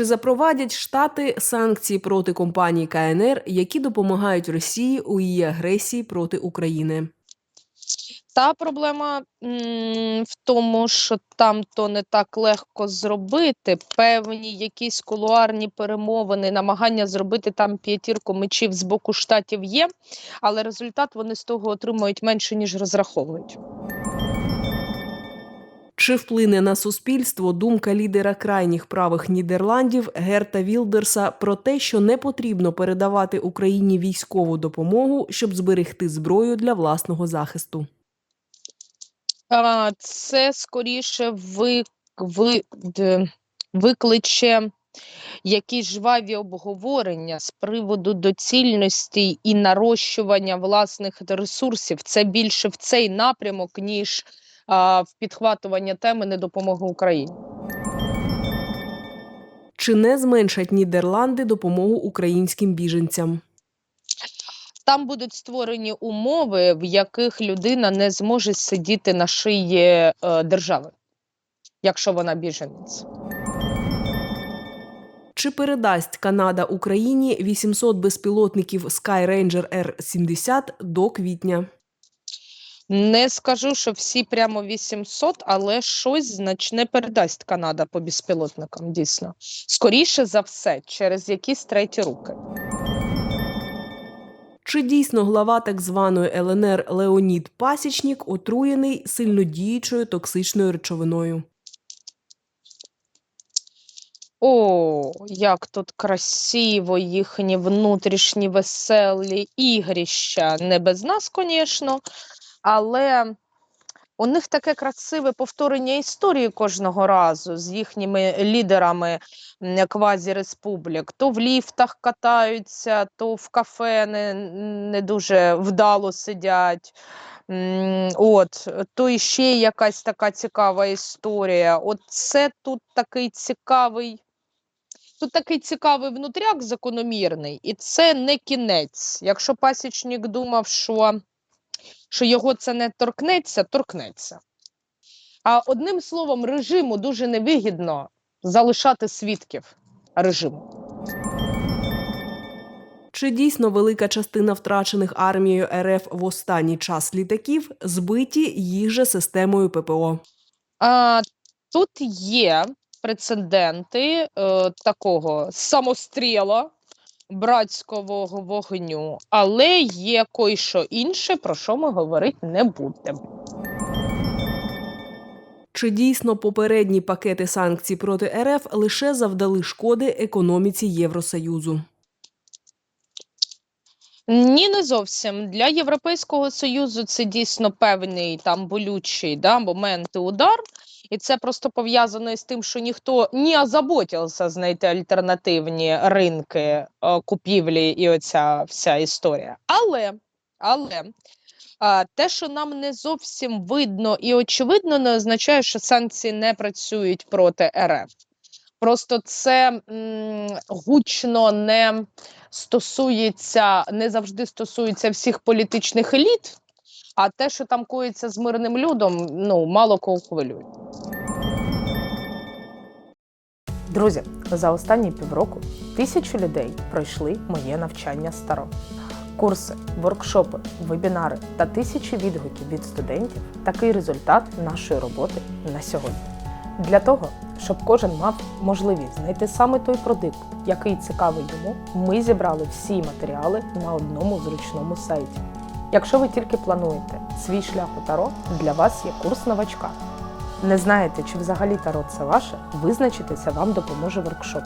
Чи запровадять штати санкції проти компаній КНР, які допомагають Росії у її агресії проти України? Та проблема в тому, що там то не так легко зробити. Певні якісь кулуарні перемовини, намагання зробити там п'ятірку мечів з боку штатів є, але результат вони з того отримують менше, ніж розраховують. Чи вплине на суспільство думка лідера крайніх правих Нідерландів Герта Вілдерса про те, що не потрібно передавати Україні військову допомогу, щоб зберегти зброю для власного захисту? Це скоріше ви, ви, викличе якісь жваві обговорення з приводу доцільності і нарощування власних ресурсів. Це більше в цей напрямок, ніж а, в підхватування теми недопомоги Україні. Чи не зменшать Нідерланди допомогу українським біженцям? Там будуть створені умови, в яких людина не зможе сидіти на шиї е, держави, якщо вона біженець. Чи передасть Канада Україні 800 безпілотників Skyranger R-70 до квітня? Не скажу, що всі прямо 800, але щось значне передасть Канада по безпілотникам, дійсно. Скоріше за все, через якісь треті руки. Чи дійсно глава так званої ЛНР Леонід Пасічнік отруєний сильнодіючою токсичною речовиною? О, як тут красиво їхні внутрішні веселі ігрища. Не без нас, звісно, але у них таке красиве повторення історії кожного разу з їхніми лідерами квазі-республік. То в ліфтах катаються, то в кафе не, не дуже вдало сидять. От, то іще якась така цікава історія. От це тут такий цікавий. Тут такий цікавий внутряк закономірний, і це не кінець. Якщо пасічник думав, що, що його це не торкнеться, торкнеться. А одним словом, режиму дуже невигідно залишати свідків режиму. Чи дійсно велика частина втрачених армією РФ в останній час літаків збиті їх же системою ППО? А, тут є прецеденти е, такого самостріла братського вогню, але є кой-що інше, про що ми говорити не будемо. Чи дійсно попередні пакети санкцій проти РФ лише завдали шкоди економіці Євросоюзу? Ні, не зовсім для Європейського союзу це дійсно певний там болючий да, момент і удар, і це просто пов'язано з тим, що ніхто не озаботився знайти альтернативні ринки е, купівлі і оця вся історія. Але, але те, що нам не зовсім видно і очевидно, не означає, що санкції не працюють проти РФ. Просто це м, гучно не стосується, не завжди стосується всіх політичних еліт, а те, що там коїться з мирним людом, ну мало кого хвилює. Друзі, за останні півроку тисячі людей пройшли моє навчання старо. Курси, воркшопи, вебінари та тисячі відгуків від студентів такий результат нашої роботи на сьогодні. Для того, щоб кожен мав можливість знайти саме той продукт, який цікавий йому, ми зібрали всі матеріали на одному зручному сайті. Якщо ви тільки плануєте свій шлях у таро, для вас є курс новачка. Не знаєте, чи взагалі таро це ваше, визначитися вам допоможе воркшоп.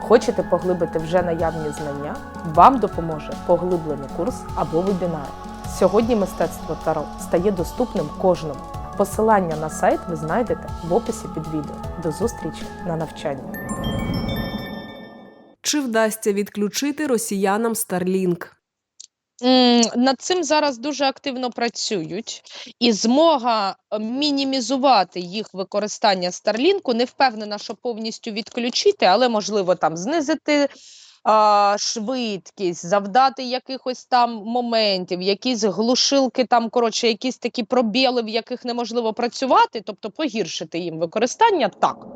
Хочете поглибити вже наявні знання? Вам допоможе поглиблений курс або вебінар. Сьогодні мистецтво таро стає доступним кожному. Посилання на сайт ви знайдете в описі під відео. До зустрічі на навчанні. Чи вдасться відключити росіянам Starlink? Над цим зараз дуже активно працюють, і змога е, мінімізувати їх використання Старлінку не впевнена, що повністю відключити, але можливо там знизити швидкість, завдати якихось там моментів, якісь глушилки, там коротше, якісь такі пробіли, в яких неможливо працювати, тобто погіршити їм використання так.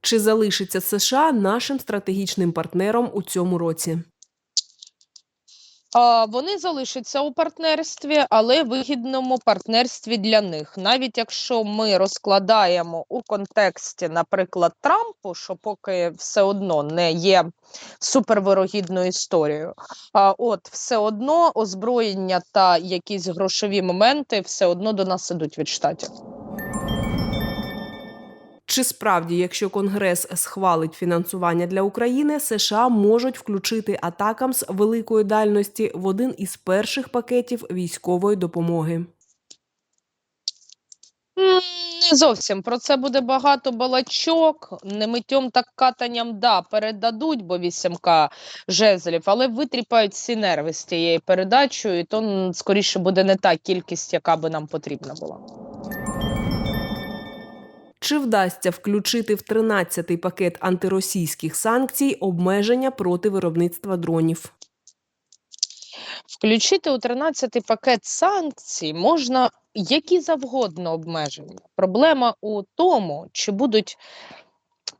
Чи залишиться США нашим стратегічним партнером у цьому році? Вони залишаться у партнерстві, але вигідному партнерстві для них. Навіть якщо ми розкладаємо у контексті, наприклад, Трампу, що поки все одно не є супервирогідною історією, а от все одно озброєння та якісь грошові моменти все одно до нас ідуть від штатів. Чи справді, якщо Конгрес схвалить фінансування для України, США можуть включити Атакамс великої дальності в один із перших пакетів військової допомоги? Не зовсім про це буде багато балачок. Не миттєм так катанням да передадуть, бо 8К жезлів, але витріпають всі нерви з тією передачею, і то скоріше буде не та кількість, яка би нам потрібна була. Чи вдасться включити в 13-й пакет антиросійських санкцій обмеження проти виробництва дронів? Включити у 13-й пакет санкцій можна які завгодно обмеження. Проблема у тому, чи будуть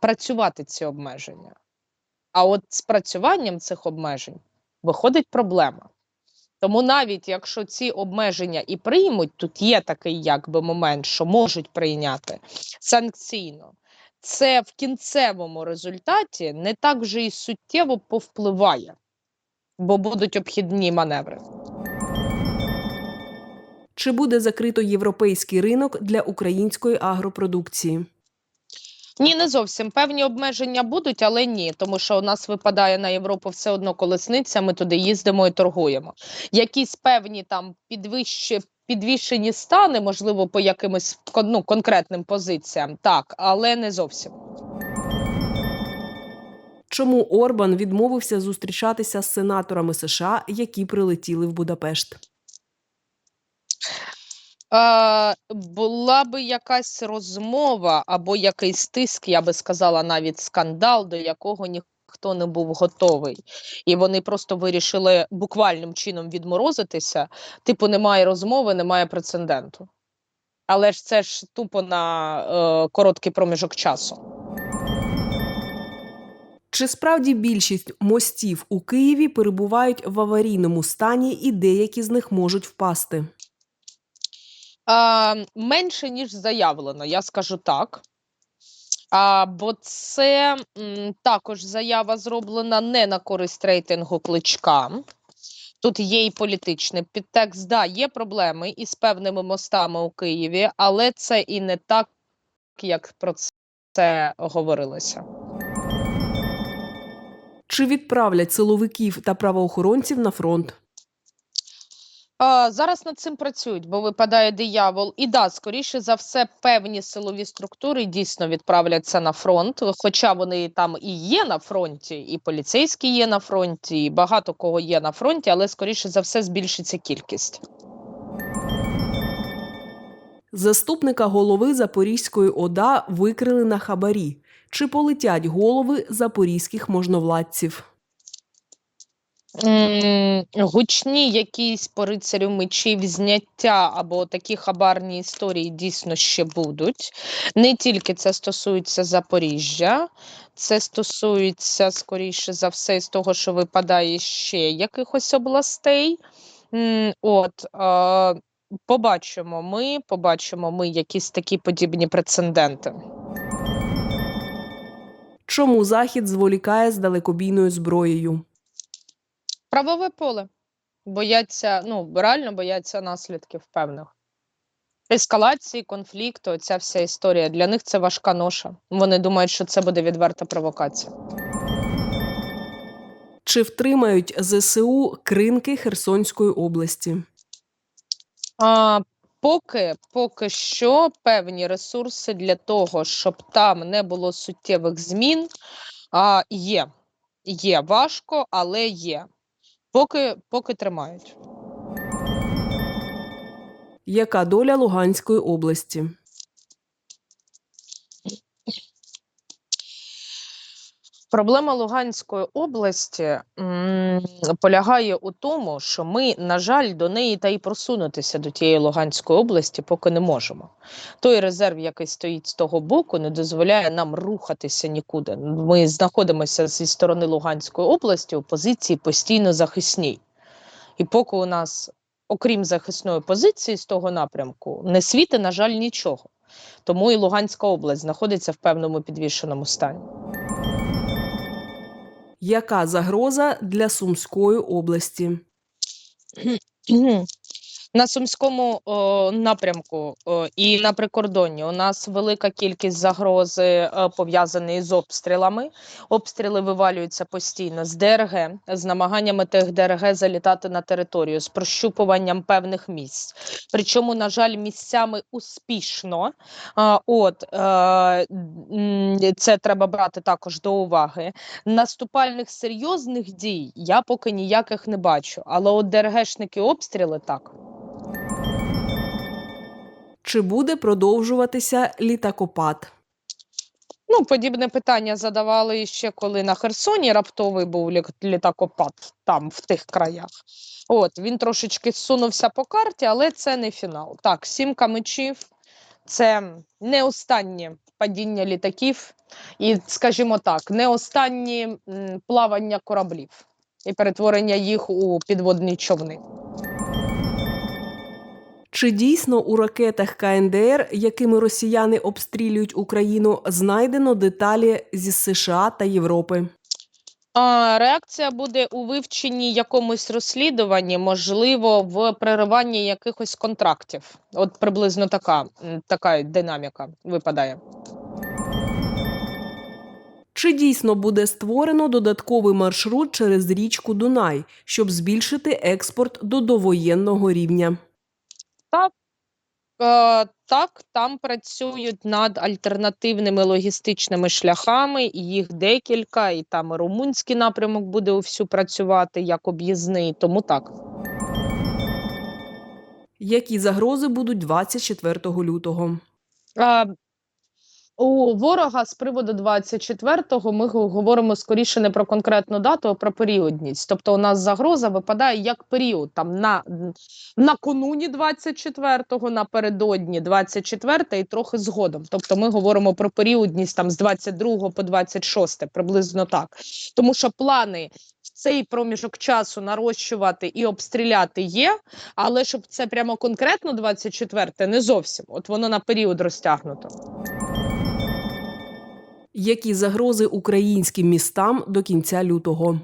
працювати ці обмеження. А от з працюванням цих обмежень виходить проблема. Тому навіть якщо ці обмеження і приймуть, тут є такий якби момент, що можуть прийняти санкційно, це в кінцевому результаті не так вже і суттєво повпливає, бо будуть обхідні маневри. Чи буде закрито європейський ринок для української агропродукції? Ні, не зовсім певні обмеження будуть, але ні, тому що у нас випадає на Європу все одно колесниця. Ми туди їздимо і торгуємо. Якісь певні там підвищі. Підвішені стани, можливо, по якимось ну, конкретним позиціям, так, але не зовсім. Чому Орбан відмовився зустрічатися з сенаторами США, які прилетіли в Будапешт? Була би якась розмова або якийсь тиск, я би сказала, навіть скандал, до якого ніхто не був готовий. І вони просто вирішили буквальним чином відморозитися. Типу, немає розмови, немає прецеденту. Але ж це ж тупо на е, короткий проміжок часу. Чи справді більшість мостів у Києві перебувають в аварійному стані, і деякі з них можуть впасти? А, менше, ніж заявлено, я скажу так. А, бо це м, також заява зроблена не на користь рейтингу кличка. Тут є і політичний підтекст. Да, є проблеми із певними мостами у Києві, але це і не так, як про це говорилося. Чи відправлять силовиків та правоохоронців на фронт? А, зараз над цим працюють, бо випадає диявол. І да, скоріше за все, певні силові структури дійсно відправляться на фронт, хоча вони там і є на фронті, і поліцейські є на фронті, і багато кого є на фронті, але скоріше за все збільшиться кількість. Заступника голови Запорізької ОДА викрили на хабарі. Чи полетять голови запорізьких можновладців? Гучні якісь по рицарю мечів зняття або такі хабарні історії дійсно ще будуть. Не тільки це стосується Запоріжжя, це стосується, скоріше за все, з того, що випадає ще якихось областей. От, побачимо ми, побачимо ми якісь такі подібні прецеденти. Чому Захід зволікає з далекобійною зброєю? Правове поле. Бояться, ну, реально бояться наслідків певних. Ескалації, конфлікту, ця вся історія. Для них це важка ноша. Вони думають, що це буде відверта провокація. Чи втримають ЗСУ кринки Херсонської області? А, поки, поки що певні ресурси для того, щоб там не було суттєвих змін, а, є. Є важко, але є. Поки, поки тримають. Яка доля Луганської області? Проблема Луганської області м, полягає у тому, що ми, на жаль, до неї та й просунутися до тієї Луганської області поки не можемо. Той резерв, який стоїть з того боку, не дозволяє нам рухатися нікуди. Ми знаходимося зі сторони Луганської області у позиції постійно захисній. І поки у нас, окрім захисної позиції з того напрямку, не світи, на жаль, нічого. Тому і Луганська область знаходиться в певному підвішеному стані. Яка загроза для Сумської області? На сумському о, напрямку о, і на прикордонні у нас велика кількість загрози е, пов'язаної з обстрілами. Обстріли вивалюються постійно з ДРГ, з намаганнями тих ДРГ залітати на територію, з прощупуванням певних місць. Причому, на жаль, місцями успішно. А, от е, це треба брати також до уваги. Наступальних серйозних дій я поки ніяких не бачу, але от ДРГшники обстріли так. Чи буде продовжуватися літакопад? Ну, подібне питання задавали ще коли на Херсоні раптовий був літакопад там, в тих краях. От він трошечки зсунувся по карті, але це не фінал. Так, сімка мечів це не останнє падіння літаків, і, скажімо так, не останні плавання кораблів і перетворення їх у підводні човни. Чи дійсно у ракетах КНДР, якими росіяни обстрілюють Україну, знайдено деталі зі США та Європи? Реакція буде у вивченні якомусь розслідуванні, можливо, в перериванні якихось контрактів. От приблизно така, така динаміка випадає. Чи дійсно буде створено додатковий маршрут через річку Дунай, щоб збільшити експорт до довоєнного рівня? Е, так, там працюють над альтернативними логістичними шляхами, їх декілька, і там і румунський напрямок буде всю працювати як об'їзний, тому так. Які загрози будуть 24 лютого? У ворога з приводу 24-го ми говоримо скоріше не про конкретну дату, а про періодність. Тобто у нас загроза випадає як період там на накануні 24-го, напередодні 24 і трохи згодом. Тобто ми говоримо про періодність там з 22 по 26, приблизно так. Тому що плани цей проміжок часу нарощувати і обстріляти є, але щоб це прямо конкретно 24 не зовсім. От воно на період розтягнуто. Які загрози українським містам до кінця лютого?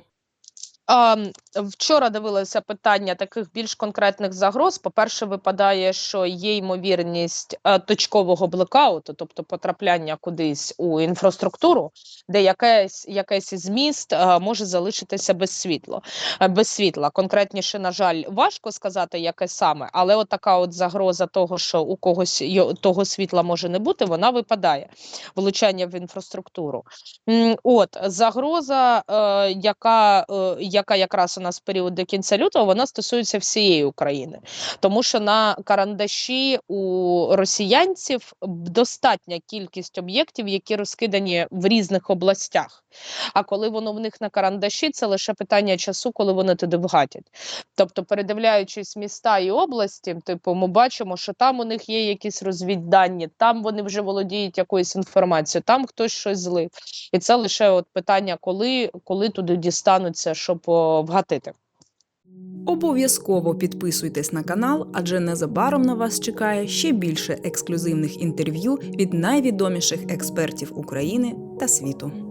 А, м, вчора дивилася питання таких більш конкретних загроз. По-перше, випадає, що є ймовірність е, точкового блекауту, тобто потрапляння кудись у інфраструктуру, де якесь, якесь із міст е, може залишитися без світла. е, Без світла. Конкретніше, на жаль, важко сказати, яке саме, але от така от загроза того, що у когось того світла може не бути, вона випадає. Влучання в інфраструктуру. От загроза, яка, яка якраз у нас період до кінця лютого, вона стосується всієї України, тому що на карандаші у росіянців достатня кількість об'єктів, які розкидані в різних областях. А коли воно в них на карандаші, це лише питання часу, коли вони туди вгатять. Тобто, передивляючись міста і області, типу, ми бачимо, що там у них є якісь розвіддані, там вони вже володіють якоюсь інформацією, там хтось щось злив. І це лише от питання, коли, коли туди дістануться, щоб о, вгатити. Обов'язково підписуйтесь на канал, адже незабаром на вас чекає ще більше ексклюзивних інтерв'ю від найвідоміших експертів України та світу.